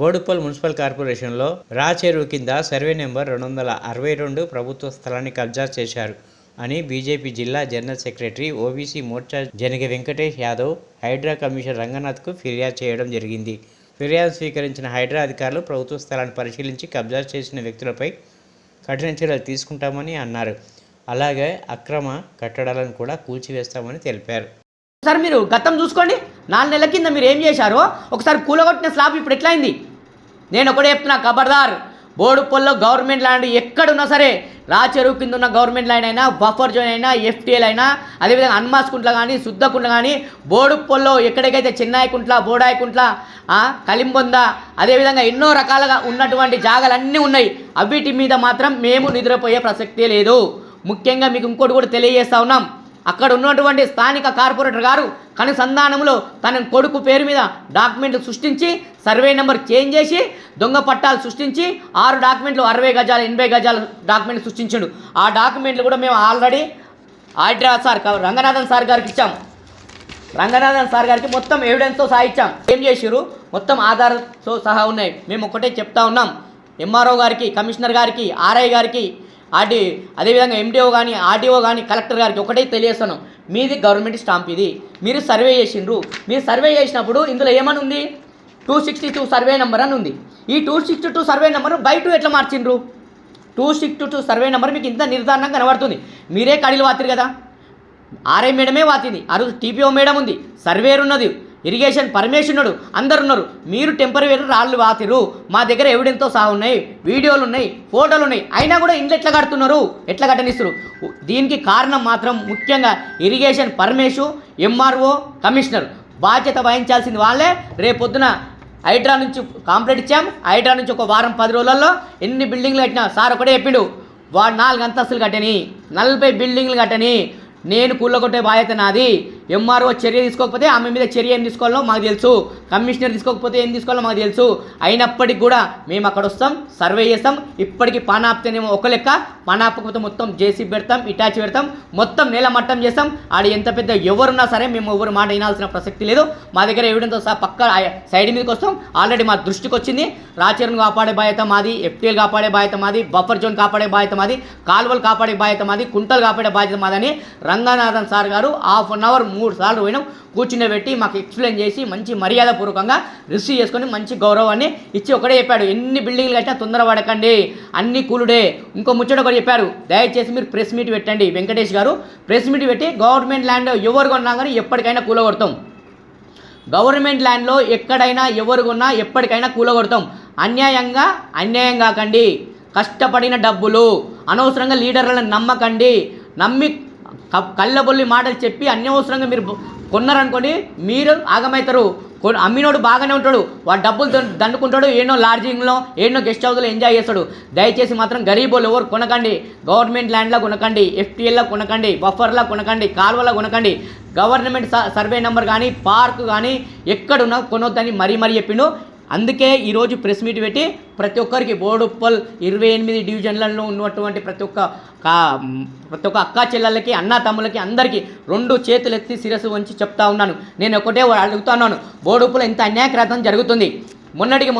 Boduppal municipal కార్పొరేషన్లో రా చెరువు కింద సర్వే నెంబర్ రెండు వందల అరవై రెండు ప్రభుత్వ స్థలాన్ని కబ్జా చేశారు అని బీజేపీ జిల్లా general secretary OBC Morcha Janaga Venkatesh Yadav Hydraa commissioner రంగనాథ్కు ఫిర్యాదు చేయడం జరిగింది. ఫిర్యాదు స్వీకరించిన హైడ్రా అధికారులు ప్రభుత్వ స్థలాన్ని పరిశీలించి కబ్జా చేసిన వ్యక్తులపై కఠిన చర్యలు తీసుకుంటామని అన్నారు. అలాగే అక్రమ కట్టడాలను కూడా కూల్చివేస్తామని తెలిపారు. ఒకసారి మీరు గతం చూసుకోండి. నాలుగు నెలల కింద మీరు ఏం చేశారో? ఒకసారి కూలగొట్టిన స్లాబ్ ఇప్పుడు ఎట్లయింది? నేను ఒకటే చెప్తున్నా ఖబర్దార్ బోడుపల్లో గవర్నమెంట్ ల్యాండ్ ఎక్కడున్నా సరే రాచెరువు కింద ఉన్న గవర్నమెంట్ ల్యాండ్ అయినా బఫర్ జోన్ అయినా ఎఫ్టీఎల్ అయినా అదేవిధంగా హన్మాస్కుంట్ల కానీ శుద్ధకుంట్ల కానీ బోడుపల్లో ఎక్కడికైతే చెన్నాయికుంట్ల బోడాయికుంట్ల ఆ, కలింబొంద అదేవిధంగా ఎన్నో రకాలుగా ఉన్నటువంటి జాగాలన్నీ ఉన్నాయి. అవిటి మీద మాత్రం మేము నిద్రపోయే ప్రసక్తే లేదు. ముఖ్యంగా మీకు ఇంకోటి కూడా తెలియజేస్తా ఉన్నాం. అక్కడ ఉన్నటువంటి స్థానిక కార్పొరేటర్ గారు కనుసంధానంలో తన కొడుకు పేరు మీద డాక్యుమెంట్లు సృష్టించి సర్వే నెంబర్ చేంజ్ చేసి దొంగ పట్టాలు సృష్టించి ఆరు డాక్యుమెంట్లు అరవై గజాలు ఎనభై గజాల డాక్యుమెంట్లు సృష్టించాడు. ఆ డాక్యుమెంట్లు కూడా మేము already Hyderabad sir Ranganathan sir గారికి ఇచ్చాం రంగనాథన్ సార్ గారికి మొత్తం ఎవిడెన్స్తో సహా ఇచ్చాం ఏం చేసిరు మొత్తం ఆధార్తో సహా ఉన్నాయి. మేము ఒకటే చెప్తా ఉన్నాం. ఎంఆర్ఓ గారికి కమిషనర్ గారికి ఆర్ఐ గారికి ఆర్టీ అదేవిధంగా ఎండిఓ కానీ ఆర్టీఓ కానీ కలెక్టర్ గారికి ఒకటే తెలియస్తాను మీది గవర్నమెంట్ స్టాంప్ ఇది. మీరు సర్వే చేసిండ్రు. మీరు సర్వే చేసినప్పుడు ఇందులో ఏమని ఉంది two sixty two survey number అని ఉంది. ఈ two sixty two survey number బయట ఎట్లా మార్చిండ్రు? Two sixty two survey number మీకు ఇంత నిర్ధారణంగా కనబడుతుంది. మీరే కడిలు వాతిరు కదా. ఆర్ఐ మేడమే వాతింది. ఆ రోజు టీపీఓ మేడం ఉంది. సర్వేర్ ఉన్నది ఇరిగేషన్ పరమేశ్వరుడు అందరు ఉన్నారు మీరు టెంపరీ రాళ్ళు వాతిరు మా దగ్గర ఎవిడెన్స్తో సహా ఉన్నాయి. వీడియోలు ఉన్నాయి. ఫోటోలు ఉన్నాయి. అయినా కూడా ఇంట్లో ఎట్లా కడుతున్నారు? ఎట్లా కట్టనిస్తారు దీనికి కారణం మాత్రం ముఖ్యంగా ఇరిగేషన్ పరమేశు ఎంఆర్ఓ కమిషనర్. బాధ్యత వహించాల్సింది వాళ్ళే. రేపొద్దున హైడ్రా నుంచి కాంప్లీట్ ఇచ్చాం. హైడ్రా నుంచి ఒక వారం పది రోజులలో ఎన్ని బిల్డింగ్లు కట్టినా సార్ ఒకటే చెప్పిండు. వాడు నాలుగు అంతస్తులు కట్టని నలభై బిల్డింగ్లు కట్టని నేను కూలగొట్టే బాధ్యత నాది. ఎంఆర్ఓ చర్య తీసుకోకపోతే ఆమె మీద చర్య ఏం తీసుకోవాలో మాకు తెలుసు. కమిషనర్ తీసుకోకపోతే ఏం తీసుకోవాలో మాకు తెలుసు. అయినప్పటికీ కూడా మేము అక్కడ వస్తాం సర్వే చేస్తాం. ఇప్పటికీ పని ఒక లెక్క. పని మొత్తం జేసీ పెడతాం ఇటాచి పెడతాం. మొత్తం నేల మట్టం చేస్తాం. ఆడ ఎంత పెద్ద ఎవరున్నా సరే మేము ఎవరు మాట వినాల్సిన ప్రసక్తి లేదు. మా దగ్గర ఎవిడెన్స్ సహా పక్క సైడ్ మీదకి వస్తాం. ఆల్రెడీ మా దృష్టికి వచ్చింది. రాచరణ్ కాపాడే బాధ్యత మాది ఎఫ్టీఎల్ కాపాడే బాధ్యత మాది బఫర్ జోన్ కాపాడే బాధ్యత మాది కాలువలు కాపాడే బాధ్యత మాది కుంటలు కాపాడే బాధ్యత మాదని రంగనాథన్ సార్ గారు హాఫ్ అన్ అవర్ మూడు సార్లు పోయినాం. కూర్చుండబెట్టి మాకు ఎక్స్ప్లెయిన్ చేసి మంచి మర్యాదపూర్వకంగా రిసీవ్ చేసుకొని మంచి గౌరవాన్ని ఇచ్చి ఒకటే చెప్పాడు. ఎన్ని బిల్డింగ్లు కట్టినా తొందర పడకండి అన్ని కూలుడే. ఇంకో ముచ్చట ఒకటి చెప్పారు. దయచేసి మీరు ప్రెస్ మీట్ పెట్టండి. వెంకటేష్ గారు ప్రెస్ మీట్ పెట్టి గవర్నమెంట్ ల్యాండ్ ఎవరు కొన్నా కానీ ఎప్పటికైనా కూలగొడతాం గవర్నమెంట్ ల్యాండ్లో ఎక్కడైనా ఎవరు కొన్నా ఎప్పటికైనా కూలగొడతాం అన్యాయంగా అన్యాయం కాకండి. కష్టపడిన డబ్బులు అనవసరంగా లీడర్లను నమ్మకండి. నమ్మి కళ్ళబొల్లి మాటలు చెప్పి అన్యవసరంగా మీరు కొన్నారనుకోండి మీరు ఆగమవుతారు కొ- అమ్మినోడు బాగానే ఉంటాడు. వాడు డబ్బులు దండుకుంటాడు ఏనో లాడ్జింగ్లో ఏనో గెస్ట్ హౌస్లో ఎంజాయ్ చేస్తాడు. దయచేసి మాత్రం గరీబులు ఎవరు కొనకండి. గవర్నమెంట్ ల్యాండ్లో కొనకండి ఎఫ్టీఎల్లో కొనకండి బఫర్లా కొనకండి కాల్వలా కొనకండి. గవర్నమెంట్ స- సర్వే నెంబర్ కానీ పార్క్ కానీ ఎక్కడున్నా కొనొద్దని మరీ మరీ చెప్పిండు. అందుకే ఈరోజు ప్రెస్ మీట్ పెట్టి ప్రతి ఒక్కరికి బోడుప్పల్ ఇరవై ఎనిమిది డివిజన్లలో ఉన్నటువంటి ప్రతి ఒక్క కా ప్రతి ఒక్క అక్కా చెల్లెళ్ళకి అన్న తమ్ములకి అందరికీ రెండు చేతులు ఎత్తి శిరస్సు వంచి చెప్తా ఉన్నాను. నేను ఒకటే అడుగుతున్నాను బోడుప్పలో ఇంత అన్యాయక్రాతం జరుగుతుంది. మొన్నటికి